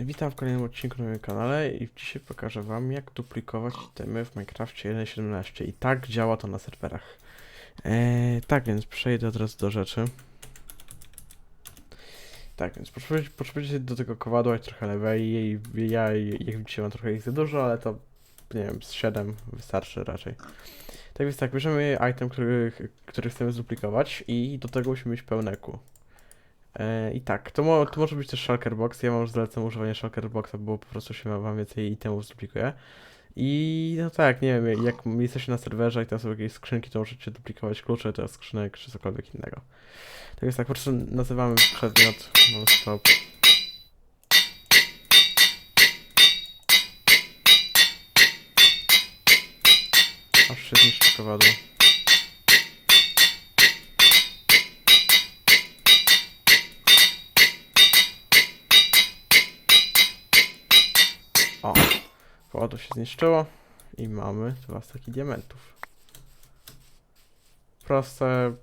Witam w kolejnym odcinku na moim kanale i dzisiaj pokażę wam jak duplikować itemy w Minecrafcie 1.17 i tak działa to na serwerach. Eee, tak więc przejdę od razu do rzeczy. Tak więc potrzebujecie, do tego kowadła trochę lewej i ja jak widzicie mam trochę ich za dużo, ale to nie wiem, z 7 wystarczy raczej. Tak więc tak, bierzemy item, który, który chcemy zduplikować i do tego musimy mieć pełne Q. E, I tak, to, mo to może być też Shulker Box. Ja mam zalecam używanie Shulker Boxa, bo po prostu się wam więcej itemów zduplikuje. I no tak, nie wiem, jak jesteście na serwerze i tam są jakieś skrzynki, to możecie duplikować klucze, to skrzynek czy cokolwiek innego. Tak jest tak, po prostu nazywamy przedmiot non-stop. Aż się zniszczy. O, koło się zniszczyło i mamy dwa staki diamentów. Proste,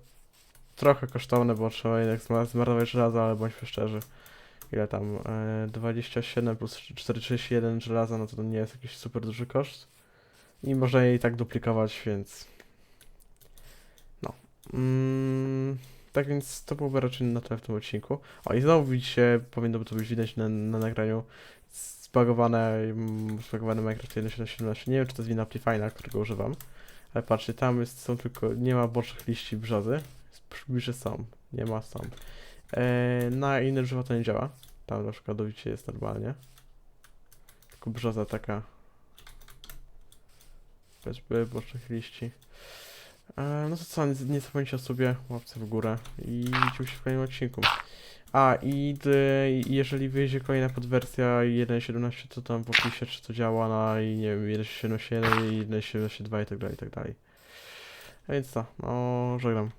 trochę kosztowne, bo trzeba jednak zma- zmarnować żelaza, ale bądźmy szczerzy. Ile tam? E, 27 plus 431 żelaza, no to, to nie jest jakiś super duży koszt. I można je i tak duplikować, więc... No. Mm, tak więc to byłoby raczej na tyle w tym odcinku. O i znowu widzicie, powinno to być widać na, na nagraniu, zbagowane, zbagowany Minecraft 1.17. Nie wiem, czy to jest wina Amplifyna, którego używam. Ale patrzcie, tam jest, są tylko, nie ma bocznych liści brzozy. Przybliżę są, nie ma są. E, na inne drzewa to nie działa. Tam na przykład widzicie jest normalnie. Tylko brzoza taka. Bez bocznych liści. E, no to co, nie, zapomnijcie o sobie, łapce w górę i widzimy się w kolejnym odcinku. A i d- jeżeli wyjdzie kolejna podwersja 1.17, to tam w opisie czy to działa na i nie wiem 1.17.1 i 1.17.2 i tak dalej, i tak dalej. A więc co, no żegnam.